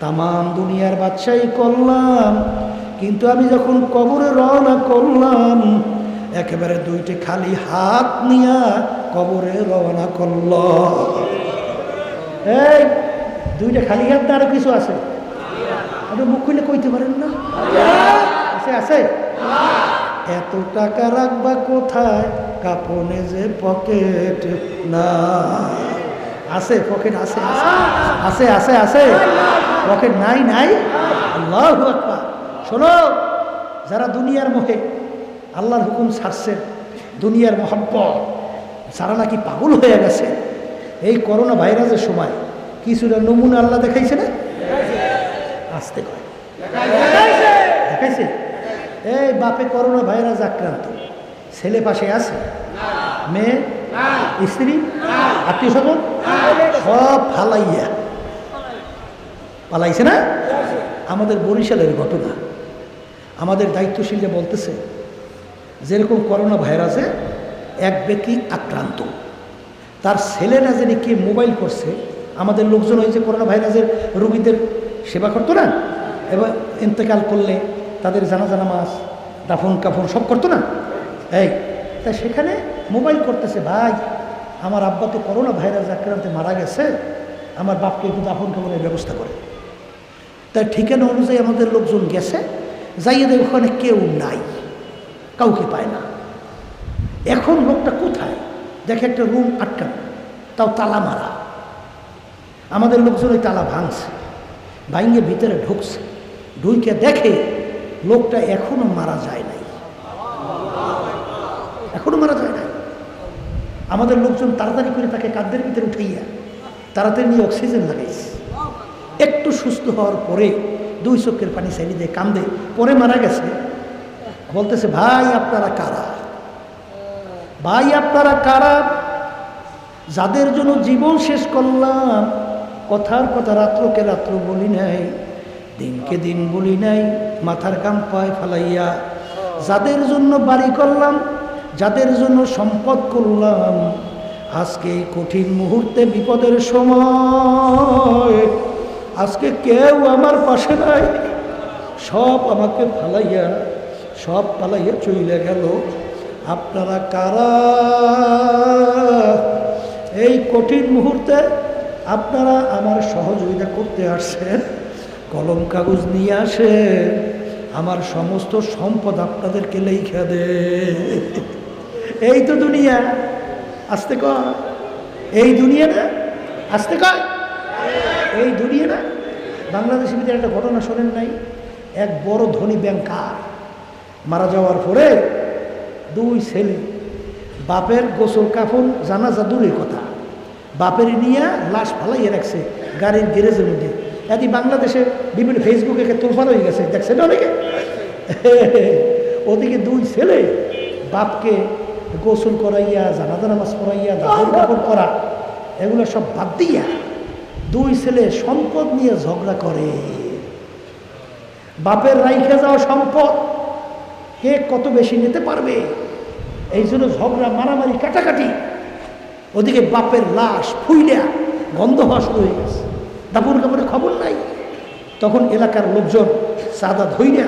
তাম দুনিয়ার বাদশাহী করলাম। কিন্তু আমি যখন কবরে রওনা করলাম, একেবারে দুইটি খালি হাত নিয়া কবরে রওনা করল এই, দুইটা খালি হাত না আরও কিছু আছে? আপনি মুখ খুলে কইতে পারেন না? আছে আছে? এত টাকা রাখবা কোথায়? কাপনে যে পকেট না আছে, পকেট আছে আছে আছে আছে? পকেট নাই নাই? আল্লাহ আকবার। শোনো যারা দুনিয়ার মোহে আল্লাহর হুকুম ছাড়ছেন দুনিয়ার মহব্বত যারা নাকি পাগল হয়ে গেছে এই করোনা ভাইরাসের সময় কিছুটা নমুনা আল্লাহ দেখাইছে না? আসতে কয়। দেখাইছে। এই বাপে করোনা ভাইরাস আক্রান্ত। ছেলে পাশে আছে? মেয়ে? স্ত্রী? আত্মীয় স্বজন? সব ফালাইয়া। পালাইছে না? আমাদের বরিশালের ঘটনা। আমাদের দায়িত্বশীল দায়িত্বশীলরা বলতেছে, যেরকম করোনা ভাইরাসে এক ব্যক্তি আক্রান্ত। তার ছেলেরা যিনি কে মোবাইল করছে, আমাদের লোকজন হয়েছে করোনা ভাইরাসের রোগীদের সেবা করতো না? এবার ইন্তেকাল করলে তাদের জানা জানা মাস দাফন কাফন সব করতো না? এই, তা সেখানে মোবাইল করতেছে, ভাই, আমার আব্বা তো করোনা ভাইরাস আক্রান্তে মারা গেছে, আমার বাপকে একটু দাফন কাফনের ব্যবস্থা করে। তাই ঠিকানা অনুযায়ী আমাদের লোকজন গেছে, যাইয়ে দেয় ওখানে কেউ নাই, কাউকে পায় না। এখন লোকটা কোথায়? দেখে একটা রুম আটকানো, তাও তালা মারা। আমাদের লোকজন ওই তালা ভাঙছে ভাঙে ভিতরে ঢুকছে। ঢুইকে দেখে লোকটা এখনও মারা যায় নাই। এখনও মারা যায় নাই। আমাদের লোকজন তাড়াতাড়ি করে তাকে কাঁধের ভিতরে উঠাইয়া তাড়াতাড়ি নিয়ে অক্সিজেন লাগাইছে। সুস্থ হওয়ার পরে দুই চোখের পানি সাইডে দিয়ে কান্দে, পরে মারা গেছে। বলতেছে, ভাই, আপনারা কারা? ভাই, আপনারা কারা? যাদের জন্য জীবন শেষ করলাম, কথার কথা রাত্রকে রাত্র বলি নাই, দিনকে দিন বলি নাই, মাথার কাম পায় ফালাইয়া, যাদের জন্য বাড়ি করলাম, যাদের জন্য সম্পদ করলাম, আজকে এই কঠিন মুহূর্তে বিপদের সময় আজকে কেউ আমার পাশে নাই। সব আমাকে ফালাইয়া, সব পালাইয়া চলে গেল। আপনারা কারা? এই কঠিন মুহূর্তে আপনারা আমার সহযোগিতা করতে আসছেন। কলম কাগজ নিয়ে আসে। আমার সমস্ত সম্পদ আপনাদেরকে লেখা দে। এই তো দুনিয়া। আসতে কয় এই দুনিয়া না আসতে কয় এই দুনিয়া না বাংলাদেশের ভিতরে একটা ঘটনা শোনেন নাই। এক বড় ধনী ব্যাংকার মারা যাওয়ার পরে দুই ছেলে, বাপের গোসল কাফন, জানাজা দূরের কথা। বাপের নিয়ে লাশ ফালাইয়ে রাখছে গাড়ির গ্যারেজের মধ্যে। এদি বাংলাদেশে বিভিন্ন ফেসবুকে তোলফান হয়ে গেছে। দেখছেন অনেকে? ওদিকে দুই ছেলে বাপকে গোসল করাইয়া, জানাজা নামাজ করাইয়া দাফন করা এগুলো সব বাদ দিয়া দুই ছেলে সম্পদ নিয়ে ঝগড়া করে। বাপের রাইখে যাওয়া সম্পদ, কে কত বেশি নিতে পারবে? এই জন্য ঝগড়া, মারামারি, কাটাকাটি। ওদিকে বাপের লাশ ফুইলা, গন্ধ হওয়া শুরু হয়ে গেছে। দাপুর কাপড়ে খবর নাই। তখন এলাকার লোকজন সাদা ধইরা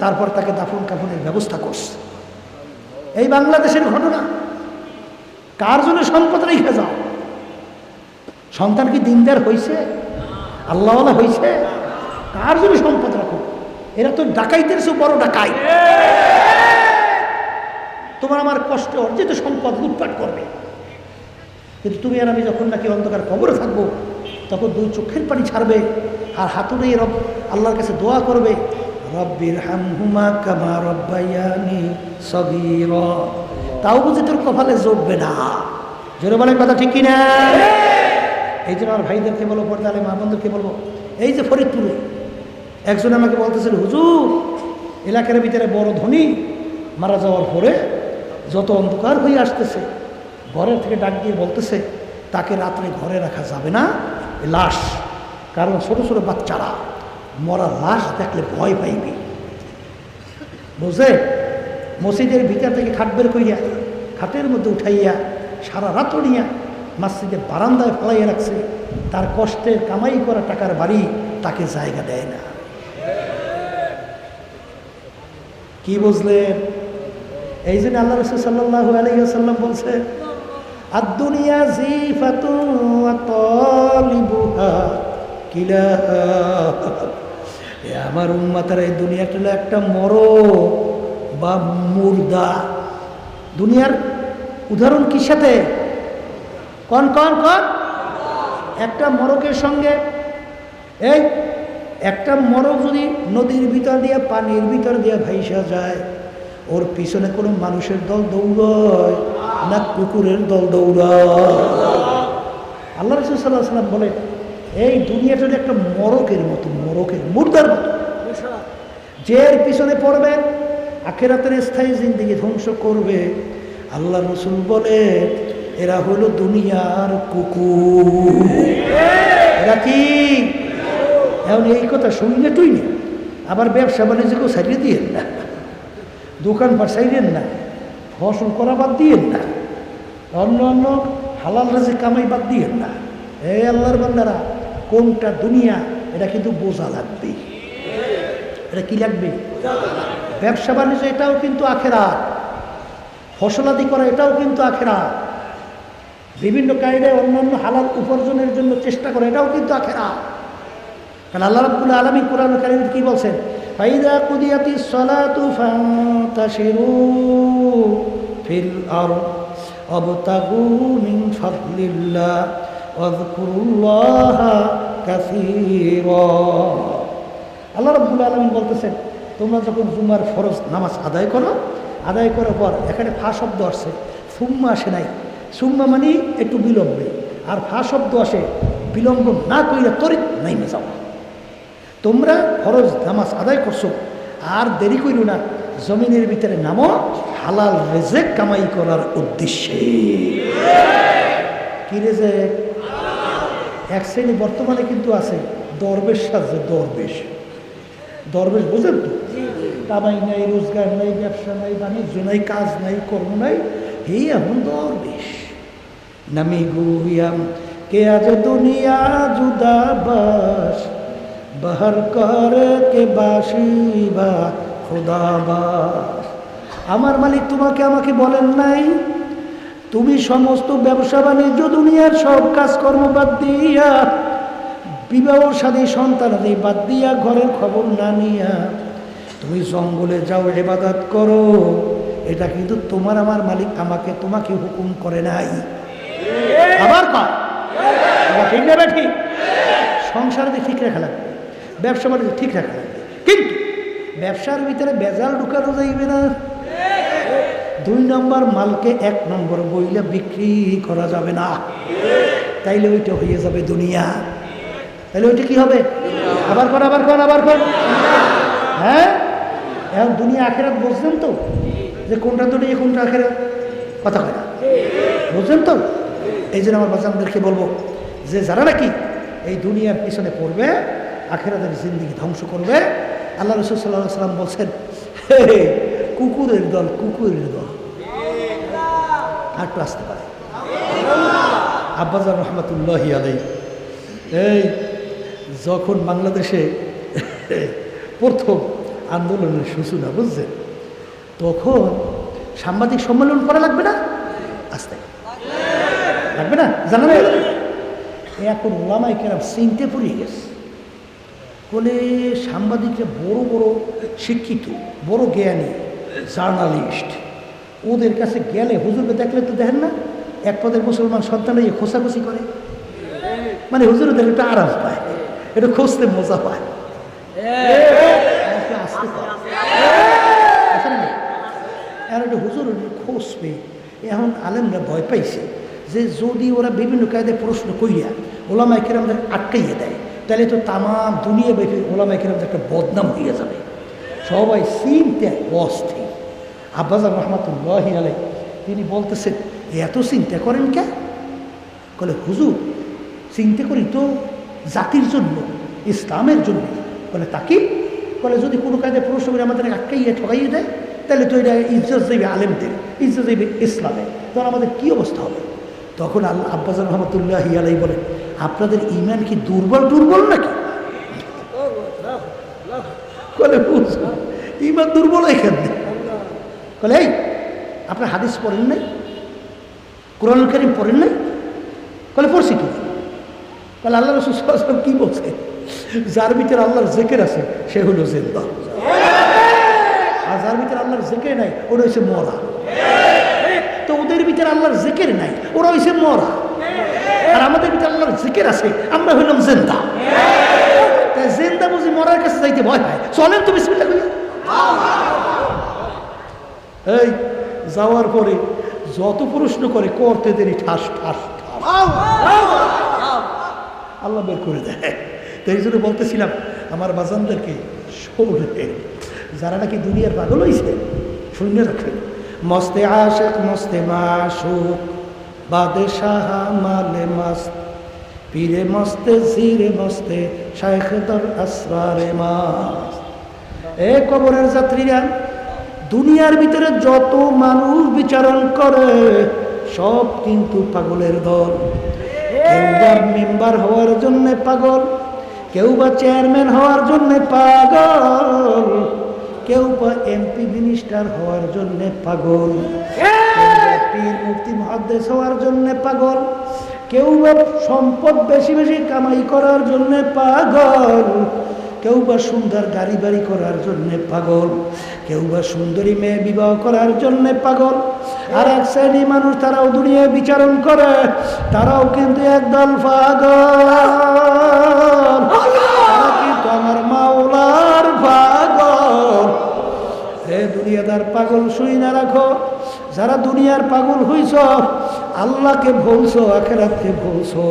তারপর তাকে দাফন কাফনের ব্যবস্থা করছে। এই বাংলাদেশের ঘটনা। কার জন্য সম্পদ রেখে যাও? সন্তান কি দিনদার হয়েছে আল্লাহওয়ালা হয়েছে কার জন্য সম্পদ রাখো? এরা তো ডাকাইতের চেয়ে বড় ডাকাই। তোমার আমার কষ্ট, অর্জিত সম্পদ লুটপাট করবে। কিন্তু তুমি আর আমি যখন নাকি অন্ধকার কবরে থাকব, তখন দুই চোখের পানি ছাড়বে আর হাতুড়ে রব আল্লাহর কাছে দোয়া করবে, রব্বির হামহুমা কামা রব্বাইয়ানি সগীর। তাও বুঝি তোর কপালে জমবে না। জোরে বলেন কথা ঠিক কিনা? এই জন্য আমার ভাইদেরকে বলব পর্দালে মা বন্ধুকে বলব, এই যে ফরিদপুরে একজন আমাকে বলতেছিল, হুজুর, এলাকার ভিতরে বড় ধনী, মারা যাওয়ার পরে যত অন্ধকার হয়ে আসতেছে, ঘরের থেকে ডাক দিয়ে বলতেছে, তাকে রাত্রে ঘরে রাখা যাবে না লাশ। কারণ ছোট ছোট বাচ্চারা মরা লাশ দেখলে ভয় পাইবে। বুঝে মসজিদের ভিতর থেকে খাট বের করিয়া খাটের মধ্যে উঠাইয়া সারা রাত নিয়া মসজিদে বারান্দায় ফেলাইয়া রাখছে, তার কষ্টের কামাই করা টাকার বাড়ি তাকে জায়গা দেয় না। কি বুঝলেন? এই জন্য আল্লাহ রসুল সাল্লাহ আলহিহাল্লাম বলছে আর দুনিয়া আতলিবুহা কিলা আমার উম্মাতার, এই দুনিয়াটা হলো একটা মর বা মুর্দা। দুনিয়ার উদাহরণ কি সাথে? কন কন কন? একটা মরকের সঙ্গে, এই, একটা মরক যদি নদীর ভিতর দিয়ে, পানির ভিতর দিয়ে ভাইসা যায়, ওর পিছনে কোনো মানুষের দল দৌড়য়, না কুকুরের দল দৌড়ায়। আল্লাহ রসুল সাল্লাহ বলে, এই দুনিয়াটা একটা মরকের মতো মরকের মুর্দার মতো। যে এর পিছনে পড়বে, আখেরাতের স্থায়ী জিন্দিগি ধ্বংস করবে। আল্লাহ রসুল বলে এরা হলো দুনিয়ার কুকুর। কি? এখন এই কথা শুনলে তুই না। আবার ব্যবসা বাণিজ্যকেও সারিয়ে দিয়েন না। দোকান পাট সাইলেন না। ফসল করা বাদ দিয়েন না। অন্য অন্য হালাল রাজে কামাই বাদ দিয়েন না। এ আল্লাহর বান্দারা, কোনটা দুনিয়া, এটা কিন্তু বোঝা লাগবে। এটা কি লাগবে? ব্যবসা বাণিজ্য এটাও কিন্তু আখেরা ফসলাদি করা এটাও কিন্তু আখেরা বিভিন্ন কায়দায় অন্যান্য হালাল উপার্জনের জন্য চেষ্টা করে, এটাও কিন্তু আখেরা। কারণ আল্লাহ রাব্বুল আলামিন কোরআন কারীম কি বলছেন? ফাইদা কুদিয়াতি সলাতু ফান্তাশিরু ফিল আরদ ওয়াবতাগু মিন ফাদলিল্লাহ ওয়াযকুরুল্লাহা কাসীরা। আল্লাহ রাব্বুল আলামিন বলতেছেন, তোমরা যখন জুমার ফরজ নামাজ আদায় করো, আদায় করার পর এখানে ফা শব্দ আসছে, সুম্মা আসে নাই। সুম্মা মানে একটু বিলম্বে। আর ফা শব্দ আসে বিলম্ব না কইলে তরিত নাইমে যাও। তোমরা ফরজ নামাজ আদায় করছ আর দেরি করিও না জমিনের ভিতরে নামো হালাল রেজেক কামাই করার উদ্দেশ্যে। কি রেজেক? এক শ্রেণি বর্তমানে কিন্তু আছে দরবেশ সাজে দরবেশ। দরবেশ বোঝেন তো? কামাই নাই রোজগার নাই ব্যবসা নাই বাণিজ্য নাই কাজ নাই কর্ম নাই এই এখন দরবেশ। নামি গুয়াম কে আজ দুনিয়া জুদা বাস বাহার কর কে বাসিবা খোদা বাস আমার মালিক তোমাকে আমাকে বলেন নাই, তুমি সমস্ত ব্যবসা বাণিজ্য দুনিয়ার সব কাজকর্ম বাদ দিয়া, বিবাহ সাদী সন্তানাদি বাদ দিয়া ঘরের খবর না নিয়া, তুমি জঙ্গলে যাও এবাদাত করো। এটা কিন্তু তোমার, আমার মালিক আমাকে, তোমাকে হুকুম করে নাই। কয় ঠিক না ঠিক সংসারে ঠিক রাখা লাগবে। ব্যবসা বাণিজ্য ঠিক রাখা লাগবে। কিন্তু ব্যবসার ভিতরে বেজাল ঢুকানো যাইবে না। দুই নম্বর মালকে এক নম্বর বইলে বিক্রি করা যাবে না। তাইলে ওইটা হয়ে যাবে দুনিয়া। তাহলে ওইটা কি হবে? আবার কর আবার কর আবার কর। হ্যাঁ? এখন দুনিয়া আখেরাত বুঝলেন তো? যে কোনটা দুনিয়া, কোনটা আখেরাত? কথা হয় না। বুঝলেন তো? এই জন্য আমার বাচ্চাদেরকে বলব যে যারা নাকি এই দুনিয়ার পিছনে পড়বে আখেরাতের জিন্দিগি ধ্বংস করবে আল্লাহ রসুল সাল্লাহ সাল্লাম বলছেন "হে, কুকুরের দল কুকুরের দল। আর একটু আসতে পারে। আব্বাজার রহমতুল্লাহ আলাই এই যখন বাংলাদেশে প্রথম আন্দোলনের সূচনা বুঝছেন? তখন সাংবাদিক সম্মেলন করা লাগবে না? আসতে। লাগবে না? জানা না এখন ওলামাই কেরাম চিনতে পড়িয়ে গেছে। বলে সাংবাদিকরা বড় বড় শিক্ষিত, বড় জ্ঞানী, জার্নালিস্ট, ওদের কাছে গেলে হুজুরকে দেখলে তো দেখেন না, এক পদের মুসলমান সন্তান এই খোসাখুসি করে। মানে হুজুর দেখলে একটু আরাম পায়, একটু খুঁজতে মজা পায়? আর হুজুর খোঁজ পেয়ে এখন আলেমরা ভয় পাইছে। যে যদি ওরা বিভিন্ন কায়দায় প্রশ্ন কইয়া ওলামাই কেরামদের আটকাইয়ে দেয়, তাহলে তো তামাম দুনিয়া ব্যাপী ওলামাই কেরামদের একটা বদনাম হইয়া যাবে। সবাই চিনতে অস্থির। আব্বাজান রহমাতুল্লাহ আলাই তিনি বলতেছেন এত চিন্তা করেন কে? বলে হুজুর, চিন্তা করি তো জাতির জন্য, ইসলামের জন্য। বলে তাকে বলে যদি কোনো কাজে প্রশ্ন করে আমাদের আটকাইয়ে ঠকাইয়ে দেয়, তাহলে তো এটা ইজ্জত দেবে আলেমদের, ইজ্জত দেবে ইসলামে তখন আমাদের কী অবস্থা হবে? তখন আল্লাহ আব্বাজান রহমতুল্লাহ আলাই বলে, আপনাদের ইমান কি দুর্বল দুর্বল নাকি? ইমান দুর্বল এখানে। কলে এই, আপনার হাদিস পড়েন নাই? কোরআন করিম পড়েন নাই? কলে পড়ছি কি? কলে আল্লাহ রসুল কি বলছে? যার ভিতরে আল্লাহর জেকের আছে, সে হলো জেন্দা। আর যার ভিতরে আল্লাহর জেকের নাই, ওটা হচ্ছে মরা। ওদের ভিতরে আল্লাহর জেকের নাই। ওরা হয়েছে মরা। আর আমাদের ভিতরে আল্লাহর জিকির আছে, আমরা হইলাম জেন্দা। জেন্দা বুঝি মরার কাছে যাইতে ভয় পায়। চলেন তো বিসমিল্লাহ করি এই, যাওয়ার পরে যত প্রশ্ন করে, করতে দেরি, ঠাস ঠাস আল্লাহ বের করে দেয়। তো এই জন্য বলতেছিলাম, আমার বাজানদেরকে শোনে। যারা নাকি দুনিয়ার পাগল হয়েছে শুনে রাখেন। মস্তে আশেক, মস্তে মাসুক বাদশাহ মালে মাস্ত। পীরে মস্তে জিরে মস্তে, শাইখ দর আসরারে মাস্ত। এ কবরের যাত্রীরা, দুনিয়ার ভিতরে যত মানুষ বিচারণ করে, সব কিন্তু পাগলের দল। মেম্বার হওয়ার জন্য পাগল, কেউ বা চেয়ারম্যান হওয়ার জন্য পাগল। কেউ বা এমপি মিনিস্টার হওয়ার জন্য পাগল পীর মুক্তি মহাদ্দেশ হওয়ার জন্য পাগল কেউ বা সম্পদ বেশি বেশি কামাই করার জন্য পাগল কেউ বা সুন্দর গাড়ি বাড়ি করার জন্যে পাগল কেউ বা সুন্দরী মেয়ে বিবাহ করার জন্যে পাগল। আর এক শ্রেণি মানুষ তারাও দুনিয়ায় বিচারণ করে তারাও কিন্তু একদল পাগল। দুনিয়াদার পাগল শুই না রাখো। যারা দুনিয়ার পাগল হইছ, আল্লাহকে ভুলছো, আখেরাতকে ভুলছো।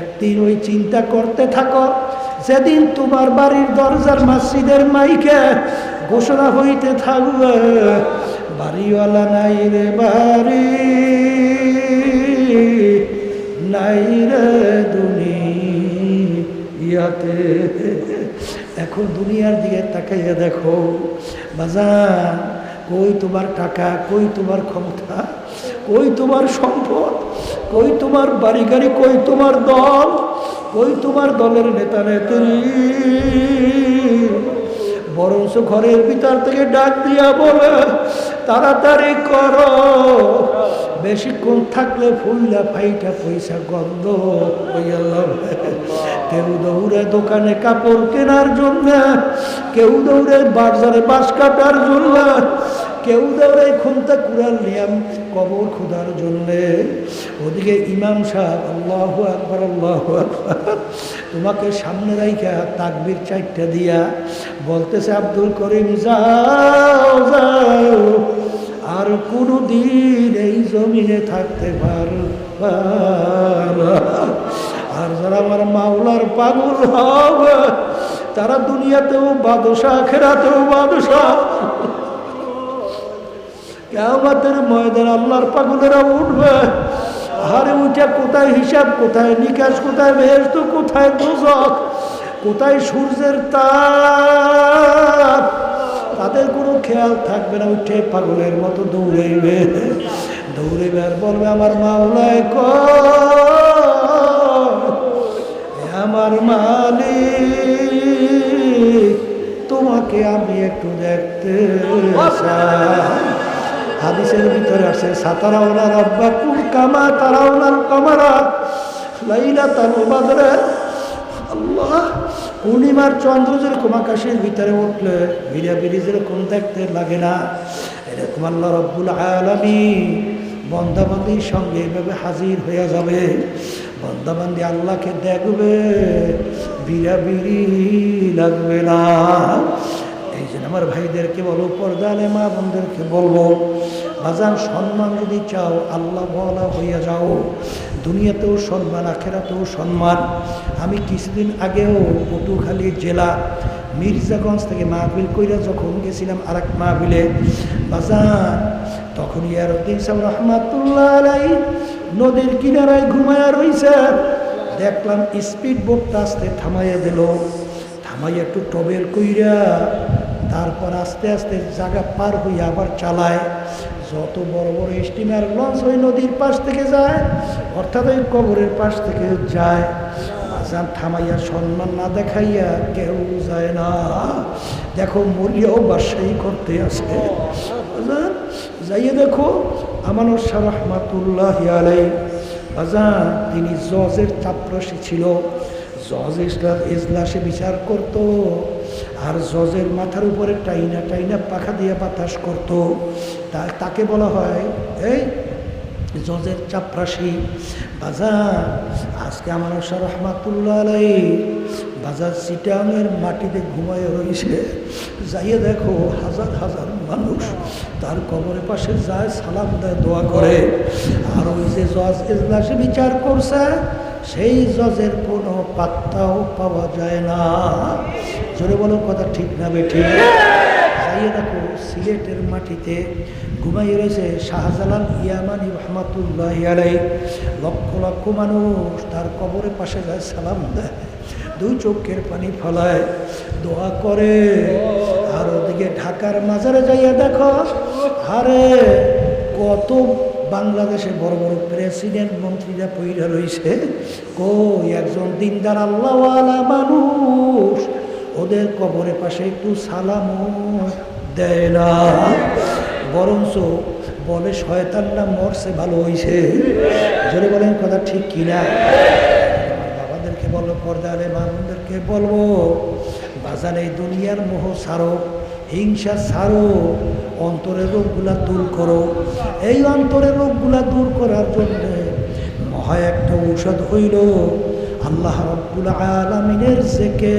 একদিন ওই চিন্তা করতে থাকো, যেদিন তোমার বাড়ির দরজার মাসিদের মাইকে ঘোষণা হইতে থাকবে, বাড়িওয়ালা নাই রে বাড়ি। এখন দুনিয়ার দিকে তাকাইয়া দেখো, বাজার, কই তোমার টাকা, কই তোমার ক্ষমতা, কই তোমার সম্পদ, কই তোমার বাড়ি গাড়ি কই তোমার দল, কই তোমার দলের নেতা, নেত্রী? বরঞ্চ ঘরের ভিতর থেকে ডাক দিয়া বলে তাড়াতাড়ি করো বেশিক্ষণ থাকলে ফুললা ফাইটা পয়সা গন্ধ যাবে। কেউ দৌড়ে দোকানে কাপড় কেনার জন্য, কেউ দৌড়ে বাজারে বাস কাটার জন্য কেউ দৌড়ে খুনতে কুড়াল নিয়াম, কবর খোদার জন্যে ওদিকে ইমাম সাহেব, আল্লাহ আকবর, আল্লাহ তোমাকে সামনে রাইখা তাকবির চারটা দিয়া বলতেছে, আব্দুল করিম, যাও যাও, আর কোনো দিন এই জমিনে থাকতে পারবা না। আর যারা আমার মাওলার পাগল হবে, তারা দুনিয়াতেও বাদশা খেরাতেও বাদশা কেমতের ময়দান আল্লাহর পাগলেরা উঠবে। হারে উঠে কোথায় হিসাব, কোথায় নিকাশ, কোথায় বেহেস্ত কোথায় দোজক, কোথায় সূর্যের তাপ? তাদের কোনো খেয়াল থাকবে না, উঠে পাগলের মতো দৌড়াইবে। দৌড়াইবে আর বলবে, আমার মাওলায় ক আমার মালিক, তোমাকে আমি একটু দেখতে চাই। হাদিসের ভিতরে আছে সাতারাওনা রব্বাকুম কামা তারাওনার কামারা লাইলা তাল বাদরে। আল্লাহ, পূর্ণিমার চন্দ্র যেরকম আকাশের ভিতরে উঠলে বিড়াবিড়ি যেরকম দেখতে লাগে না, এরকম আল্লাহ রব্বুল আলমী বন্দাবান্দির সঙ্গে এভাবে হাজির হয়ে যাবে। বন্দাবান্দি আল্লাহকে দেখবে বিড়াবিড়ি লাগবে না। আমার ভাইদেরকে বলো, পর্দালে মা বোনদেরকে বলব, বাজার সম্মান যদি চাও, আল্লাহ বলা হইয়া যাও। দুনিয়াতেও সম্মান, আখেরাতেও সম্মান। আমি কিছুদিন আগেও পটুখালী জেলা মির্জাগঞ্জ থেকে মাহবিল কইরা যখন গেছিলাম আর এক মাহবিলে বাজার তখন ইয়ারুদ্দিন সাহেব রহমাতুল্লাহ আলাই নদীর কিনারায় ঘুমায়া রইছে। দেখলাম স্পিড বোটটা আসতে থামাইয়া দিল। থামাইয়া একটু টবের কইরা তারপর আস্তে আস্তে জায়গা পার হইয়া আবার চালায়। যত বড় বড় স্টিমার লঞ্চ ওই নদীর পাশ থেকে যায়, অর্থাৎ ওই কবরের পাশ থেকে যায়। আজান থামাইয়া সম্মান না দেখাইয়া কেউ যায় না। দেখো মরিয়াও বাসাই করতে আসে যাইয়ে দেখো আমানুর শাহ রহমাতুল্লাহ আলাই আজান, তিনি জজের চাপরাশি ছিল। জজ ইসলাম ইজলাসে বিচার করত। আর জজের মাথার উপরে টাইনা টাইনা পাখা দিয়ে বাতাস করত। তা, তাকে বলা হয়, এই জজের চাপরাশি, বাজা, আজকে আমার শাহ রহমাতুল্লাহ আলাই বাজার সিটাঙের মাটিতে ঘুমায় রয়েছে। যাইয়ে দেখো হাজার হাজার মানুষ তার কবরের পাশে যায়, সালাম দেয়, দোয়া করে। আর ওই যে জজ এজলাসে বিচার করছে, সেই জজের কোনো পাত্তাও পাওয়া যায় না। জোরে বলো, কথা ঠিক না বেঠি দেখো, সিলেটের মাটিতে ঘুমাইয়ে রয়েছে শাহজালাল ইয়ামানি রহমাতুল্লাহ আলাই লক্ষ লক্ষ মানুষ তার কবরের পাশে যায়, সালাম দেয়। দুই চোখের পানি ফলায়, দোয়া করে। আর ওদিকে ঢাকার মাজারে যাইয়া দেখো, আরে কত বাংলাদেশে বড় বড় প্রেসিডেন্ট মন্ত্রীরা পইরা রয়েছে কই, একজন দিনদার আল্লাহওয়ালা মানুষ। ওদের কবরের পাশে একটু সালামও দেয় না। বরঞ্চ বলে শয়তানরা মরছে, ভালো হইছে। জোরে বলেন, কথা ঠিক কিনা? বাবাদেরকে বলব পর্দারে মানুষদেরকে বলব, বাজারে দুনিয়ার মোহ ছাড়ো হিংসা ছাড়ো অন্তরের রোগগুলা দূর করো। এই অন্তরের রোগগুলা দূর করার জন্য মহা একটা ঔষধ হইল, আল্লাহ রব্বুল আলমিনের জেকে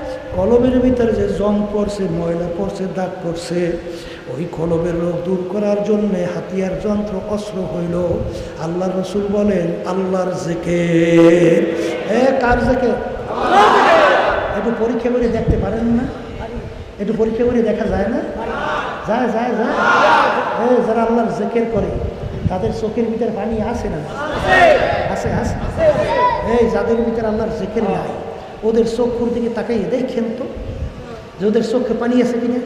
কলমের ভিতরে যে জং পড়ছে, ময়লা পড়ছে, দাগ পড়ছে, ওই কলমের রোগ দূর করার জন্য হাতিয়ার যন্ত্র অস্ত্র হইল। আল্লাহ রসুল বলেন, আল্লাহর জেকে এ, কার জেকে একটু পরীক্ষা করে দেখতে পারেন না? একটু পরীক্ষা করে দেখা যায় না? যায় যায় যায়। এ, যারা আল্লাহর জেকের করে, তাদের চোখের ভিতরে পানি আসে না? আছে আছে। এই, যাদের ভিতরে আল্লাহর জেকের নাই। ওদের চক্ষুর দিকে তাকাইয়ে দেখেন তো যে ওদের চোখে পানি আছে কিনা?